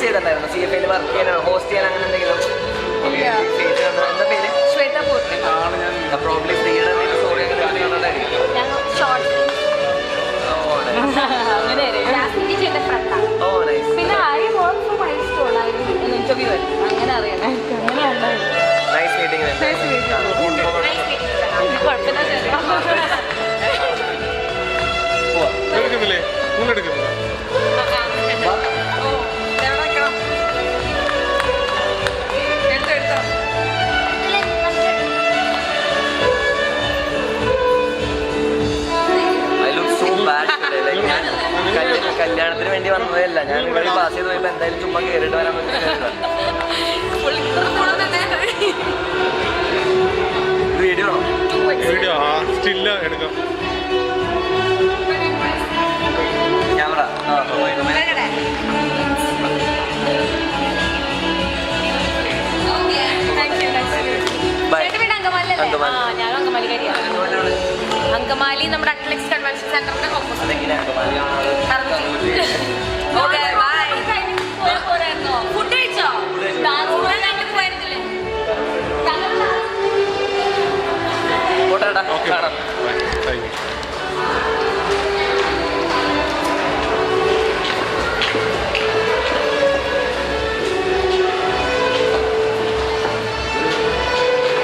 ചെയ്തിട്ടുണ്ടായിരുന്നു. C F ഐയിൽ work ചെയ്യാനോ? ഹോസ്റ്റ് ചെയ്യാൻ അങ്ങനെ എന്തെങ്കിലും? കല്യാണത്തിന് വേണ്ടി വന്നതല്ല. ഞാൻ ഇവിടെ പാസ് ചെയ്ത് പോയപ്പോ എന്തായാലും ചുമ്മാ കേറിട്ട് വരാൻ വീഡിയോ എടുക്കാം. ക്യാമറ. ഞാനും അങ്കമാലിക്കാരിയാണ്. അങ്കമാലി നമ്മുടെ അറ്റ്ലക്സ് കൺവെൻഷൻ സെന്ററിന്റെ ഓപ്പോസിറ്റ് ഫുഡ് കഴിച്ചോ? ഡാൻസ് പോയിരുന്നില്ലേ. കാണാം